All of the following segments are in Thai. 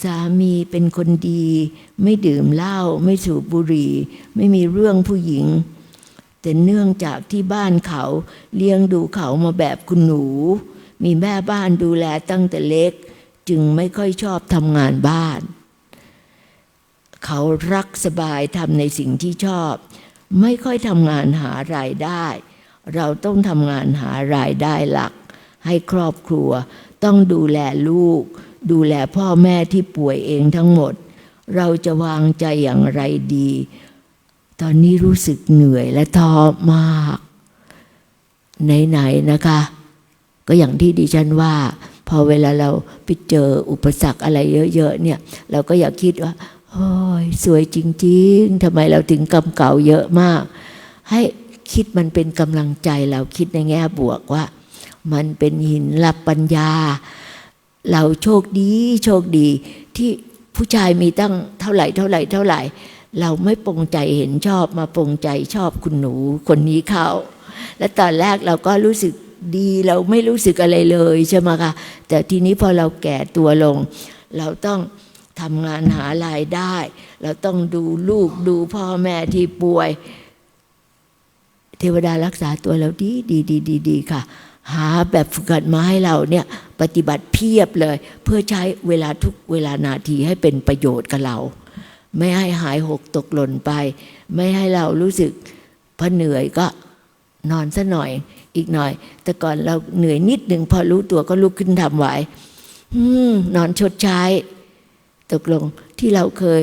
สามีเป็นคนดี ไม่ดื่มเหล้าไม่สูบบุหรี่ ไม่มีเรื่องผู้หญิง แต่เนื่องจากที่บ้านเขาเลี้ยงดูเขามาแบบคุณหนู มีแม่บ้านดูแลตั้งแต่เล็ก จึงไม่ค่อยชอบทำงานบ้าน เขารักสบายทำในสิ่งที่ชอบ ไม่ค่อยทำงานหารายได้ เราต้องทำงานหารายได้หลัก ให้ครอบครัว ต้องดูแลลูก ดูแลพ่อแม่ที่ป่วยเองทั้งหมด เราจะวางใจอย่างไรดี ตอนนี้รู้สึกเหนื่อยและท้อมากไหนๆนะคะ ก็อย่างที่ดิฉันว่า พอเวลาเราไปเจออุปสรรคอะไรเยอะ ๆ เนี่ย เราก็อย่าคิดว่าโอ้ยสวยจริง ๆทำไมเราถึงกำเก่าเยอะมาก ให้คิดมันเป็นกำลังใจเราคิดในแง่บวกว่า มันเป็นหินรับปัญญา เราโชคดีโชคดี ที่ผู้ชายมีตั้งเท่าไหร่เท่าไหร่เท่าไหร่ เราไม่ปรงใจเห็นชอบมาปรงใจชอบคุณหนูคนนี้เขาและตอนแรกเราก็รู้สึกดีเราไม่รู้สึกอะไรเลยใช่ไหมคะแต่ทีนี้พอเราแก่ตัวลง เราต้องทำงานหารายได้ เราต้องดูลูกดูพ่อแม่ที่ป่วย เทวดารักษาตัวเราดีดีดีดีดีค่ะ หาแบบฝึกหัดมาให้เราเนี่ยปฏิบัติเพียบเลย เพื่อใช้เวลาทุกเวลานาทีให้เป็นประโยชน์กับเรา ไม่ให้หายหกตกหล่นไป ไม่ให้เรารู้สึกพอเหนื่อยก็นอนซะหน่อยอีกหน่อย แต่ก่อนเราเหนื่อยนิดหนึ่งพอรู้ตัวก็ลุกขึ้นทำไหวนอนชดใช้ ตกลงที่เราเคย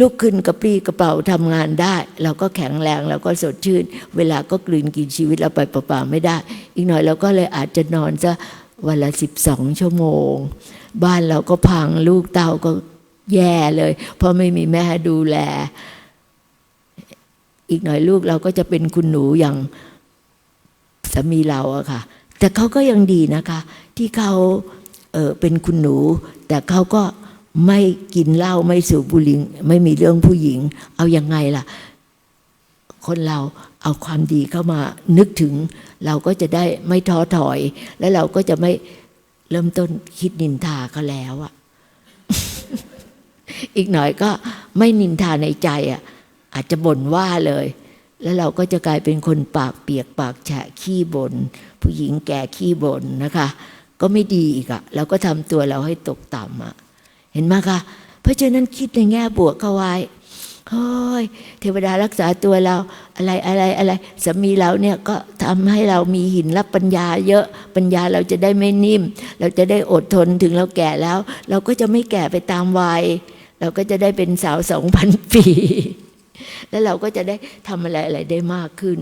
ลุกขึ้นกระปรี้กระเป๋าทำงานได้ เราก็แข็งแรงเราก็สดชื่น เวลาก็กลืนกินชีวิตเราไปเปล่าๆไม่ได้ อีกหน่อยเราก็เลยอาจจะนอนซะวันละสิบสองชั่วโมง บ้านเราก็พังลูกเต้าก็แย่เลย เพราะไม่มีแม่ดูแล อีกหน่อยลูกเราก็จะเป็นคุณหนูอย่างสามีเราอะค่ะ แต่เขาก็ยังดีนะคะ ที่เขาเออเป็นคุณหนู แต่เขาก็ ไม่กินเหล้าไม่สูบบุหรี่ไม่มีเรื่องผู้หญิง เอาอยังไงล่ะ คนเราเอาความดีเข้ามานึกถึง เราก็จะได้ไม่ท้อถอย แล้วเราก็จะไม่เริ่มต้นคิดนินทาเขาแล้วอะอีกหน่อยก็ไม่นินทาในใจอะอาจจะบ่นว่าเลย แล้วเราก็จะกลายเป็นคนปากเปียกปากแฉะขี้บน่นผู้หญิงแก่ขี้บ่นนะคะ ก็ไม่ดีอีกอะเราก็ทำตัวเราให้ตกต่ำอะ เห็นไหมคะเพราะฉะนั้นคิดในแง่บวกเข้าไว้เฮ้ยเทวดารักษาตัวเราอะไรอะไรอะไรสามีเราเนี่ยก็ทำให้เรามีหินรับปัญญาเยอะปัญญาเราจะได้ไม่นิ่ม เราจะได้อดทนถึงเราแก่แล้ว เราก็จะไม่แก่ไปตามวัย เราก็จะได้เป็นสาวสองพันปี แล้วเราก็จะได้ทำอะไรอะไรได้มากขึ้น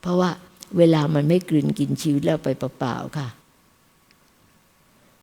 เพราะว่าเวลามันไม่กลืนกินชีวิตเราไปเปล่าๆค่ะ